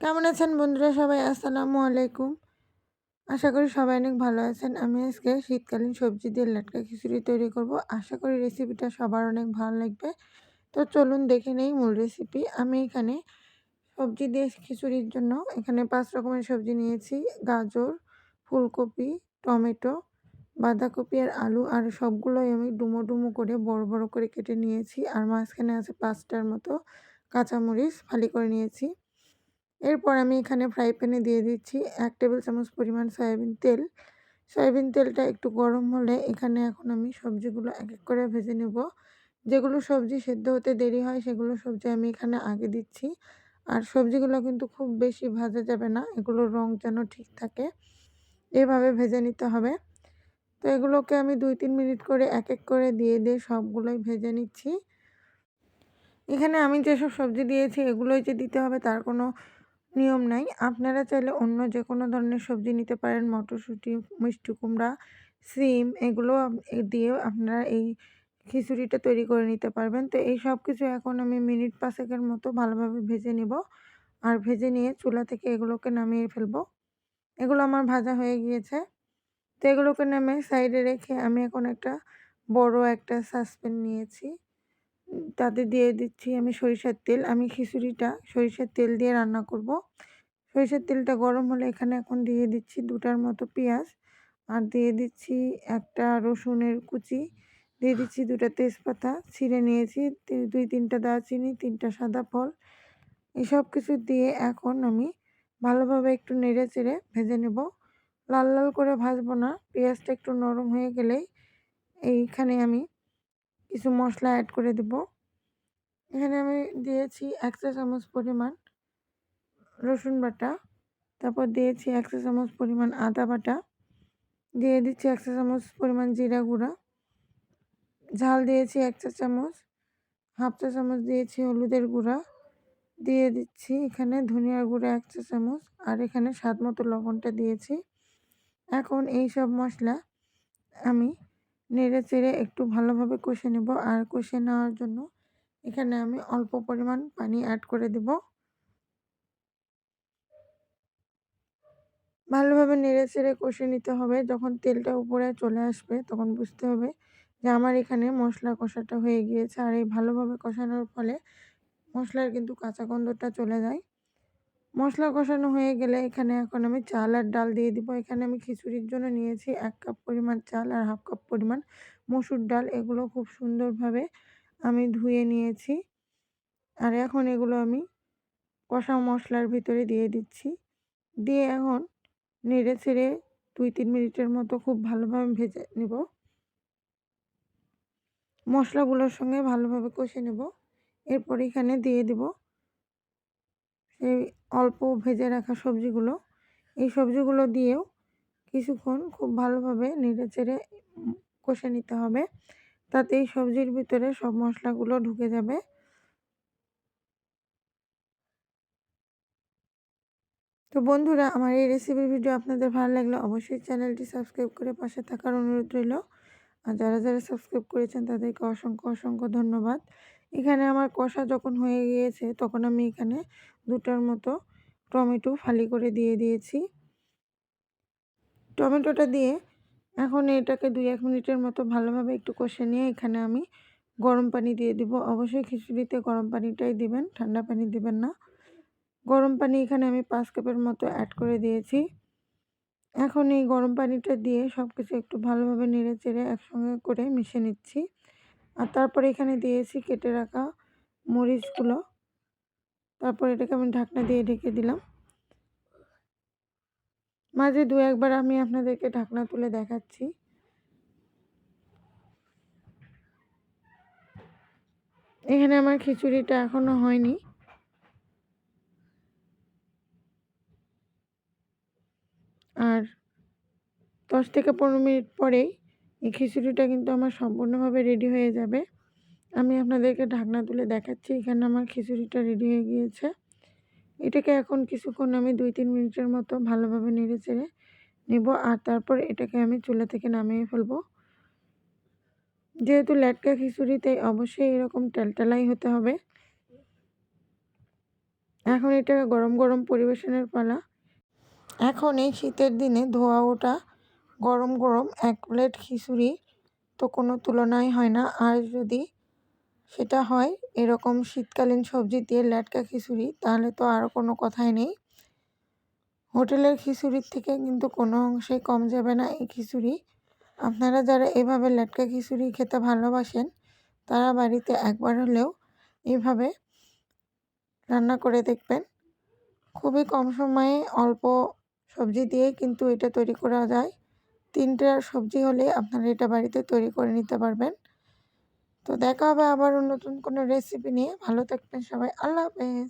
কেমন আছেন বন্ধুরা? সবাই আসসালামু আলাইকুম। আশা করি সবাই অনেক ভালো আছেন। আমি আজকে শীতকালীন সবজি দিয়ে লাটকা খিচুড়ি তৈরি করব। আশা করি রেসিপিটা সবার অনেক ভালো লাগবে। তো চলুন দেখে নেই মূল রেসিপি আমি এখানে সবজি দিয়ে খিচুড়ির জন্য এখানে পাঁচ রকমের সবজি নিয়েছি। গাজর, ফুলকপি, টমেটো, বাঁধাকপি আর আলু। আর সবগুলোই আমি ডুমো ডুমো করে, বড় বড় করে কেটে নিয়েছি। আর মাঝখানে আছে পাঁচটার মতো কাঁচামরিচ ফালি করে নিয়েছি। এরপর আমি এখানে ফ্রাই প্যানে দিয়ে দিচ্ছি এক টেবিল চামচ পরিমাণ সয়াবিন তেল। সয়াবিন তেলটা একটু গরম হলে এখানে এখন আমি সবজিগুলো এক এক করে ভেজে নেব। যেগুলো সবজি সেদ্ধ হতে দেরি হয় সেগুলো সবজি আমি এখানে আগে দিচ্ছি। আর সবজিগুলো কিন্তু খুব বেশি ভাজা যাবে না, এগুলোর রং যেন ঠিক থাকে। এভাবে ভেজে নিতে হবে। তো এগুলোকে আমি দুই তিন মিনিট করে এক এক করে দিয়ে দিয়ে সবগুলোই ভেজে নিচ্ছি। এখানে আমি যেসব সবজি দিয়েছি এগুলোই যে দিতে হবে তার কোনো নিয়ম নাই। আপনারা চাইলে অন্য যে কোনো ধরনের সবজি নিতে পারেন। মটরশুঁটি, মিষ্টি কুমড়া, সিম, এগুলো দিয়েও আপনারা এই খিচুড়িটা তৈরি করে নিতে পারবেন। তো এই সব কিছু এখন আমি মিনিট পাঁচেকের মতো ভালোভাবে ভেজে নেব। আর ভেজে নিয়ে চুলা থেকে এগুলোকে নামিয়ে ফেলব। এগুলো আমার ভাজা হয়ে গিয়েছে। তো এগুলোকে নামে সাইডে রেখে আমি এখন একটা বড় একটা সাসপেন নিয়েছি। তাতে দিয়ে দিচ্ছি আমি সরিষার তেল। আমি খিচুড়িটা সরিষার তেল দিয়ে রান্না করব। সরিষার তেলটা গরম হলে এখানে এখন দিয়ে দিচ্ছি দুটার মতো পেঁয়াজ। আর দিয়ে দিচ্ছি একটা রসুনের কুচি। দিয়ে দিচ্ছি দুটা তেজপাতা। ছিঁড়ে নিয়েছি দুই তিনটা দারচিনি, তিনটা সাদা ফল। এসব কিছু দিয়ে এখন আমি ভালোভাবে একটু নেড়ে চেড়ে ভেজে নেব। লাল লাল করে ভাজবো না। পেঁয়াজটা একটু নরম হয়ে গেলেই এইখানে আমি কিছু মশলা অ্যাড করে দেব। এখানে আমি দিয়েছি এক চা চামচ পরিমাণ রসুন বাটা, তারপর দিয়েছি এক চা চামচ পরিমাণ আদা বাটা, দিয়ে দিচ্ছি এক চা চামচ পরিমাণ জিরা গুঁড়া, ঝাল দিয়েছি এক চা চামচ, হাফ চা চামচ দিয়েছি হলুদের গুঁড়া, দিয়ে দিচ্ছি এখানে ধনিয়ার গুঁড়া এক চা চামচ, আর এখানে স্বাদ মতো লবণটা দিয়েছি। এখন এই সব মশলা আমি নেড়ে চেড়ে একটু ভালোভাবে কষে নেব। আর কষে নেওয়ার জন্য এখানে আমি অল্প পরিমাণ পানি অ্যাড করে দেব। ভালোভাবে নেড়ে চেড়ে কষে নিতে হবে। যখন তেলটা উপরে চলে আসবে তখন বুঝতে হবে যে আমার এখানে মশলা কষাটা হয়ে গিয়েছে। আর এই ভালোভাবে কষানোর ফলে মশলার কিন্তু কাঁচা গন্ধটা চলে যায়। মশলা কষানো হয়ে গেলে এখানে এখন আমি চাল আর ডাল দিয়ে দিব। এখানে আমি খিচুড়ির জন্য নিয়েছি এক কাপ পরিমাণ চাল আর হাফ কাপ পরিমাণ মসুর ডাল। এগুলো খুব সুন্দরভাবে আমি ধুয়ে নিয়েছি। আর এখন এগুলো আমি কষা মশলার ভিতরে দিয়ে দিচ্ছি। দিয়ে এখন নেড়ে ছেড়ে দুই তিন মিনিটের মতো খুব ভালোভাবে ভেজে নেব। মশলাগুলোর সঙ্গে ভালোভাবে কষে নেব। এরপর এখানে দিয়ে দেব সেই অল্প ভেজে রাখা সবজিগুলো। এই সবজিগুলো দিয়েও কিছুক্ষণ খুব ভালোভাবে নেড়ে চেড়ে কষে নিতে হবে। তাতে এই সবজির ভিতরে সব মশলাগুলো ঢুকে যাবে। তো বন্ধুরা, আমার এই রেসিপির ভিডিও আপনাদের ভালো লাগলে অবশ্যই চ্যানেলটি সাবস্ক্রাইব করে পাশে থাকার অনুরোধ রইল। আর যারা যারা সাবস্ক্রাইব করেছেন তাদেরকে অসংখ্য অসংখ্য ধন্যবাদ। এখানে আমার কষা যখন হয়ে গিয়েছে, তখন আমি এখানে দুটার মতো টমেটো ফালি করে দিয়ে দিয়েছি। টমেটোটা দিয়ে এখন এটাকে দুই এক মিনিটের মতো ভালোভাবে একটু কষে নিয়ে এখানে আমি গরম পানি দিয়ে দিব। অবশ্যই খিচুড়িতে গরম পানিটাই দিবেন, ঠান্ডা পানি দিবেন না। গরম পানি এখানে আমি পাঁচ কাপের মতো অ্যাড করে দিয়েছি। এখন এই গরম পানিটা দিয়ে সব কিছু একটু ভালোভাবে নেড়ে চেড়ে একসঙ্গে করে মিশে নিচ্ছি। আর তারপরে এখানে দিয়েছি কেটে রাখা মরিচগুলো। তারপর এটাকে আমি ঢাকনা দিয়ে ঢেকে দিলাম। মাঝে দু একবার আমি আপনাদেরকে ঢাকনা তুলে দেখাচ্ছি। এখানে আমার খিচুড়িটা এখনও হয়নি। আর দশ থেকে পনেরো মিনিট পরেই এই খিচুড়িটা কিন্তু আমার সম্পূর্ণভাবে রেডি হয়ে যাবে। আমি আপনাদেরকে ঢাকনা তুলে দেখাচ্ছি, এখানে আমার খিচুড়িটা রেডি হয়ে গিয়েছে। এটাকে এখন কিছুক্ষণ আমি দুই তিন মিনিটের মতো ভালোভাবে নেড়ে চেড়ে নেব, আর তারপর এটাকে আমি চুলা থেকে নামিয়ে ফেলব। যেহেতু ল্যাটকা খিচুড়ি তাই অবশ্যই এরকম টেলটেলাই হতে হবে। এখন এটা গরম গরম পরিবেশনের পালা। এখন এই শীতের দিনে ধোয়া ওটা গরম গরম এক প্লেট খিচুড়ি তো কোনো তুলনাই হয় না। আর যদি সেটা হয় এরকম শীতকালীন সবজি দিয়ে ল্যাটকা খিচুড়ি, তাহলে তো আর কোনো কথাই নেই। হোটেলের খিচুড়ির থেকে কিন্তু কোনো অংশেই কম যাবে না এই খিচুড়ি। আপনারা যারা এভাবে ল্যাটকা খিচুড়ি খেতে ভালোবাসেন, তারা বাড়িতে একবার হলেও এভাবে রান্না করে দেখবেন। খুবই কম সময়ে অল্প সবজি দিয়ে কিন্তু এটা তৈরি করা যায়। তিনটা সবজি হলে আপনারা এটা বাড়িতে তৈরি করে নিতে পারবেন। তো দেখা হবে আবার নতুন কোনো রেসিপি নিয়ে। ভালো থাকবেন সবাই। আল্লাহ হাফেজ।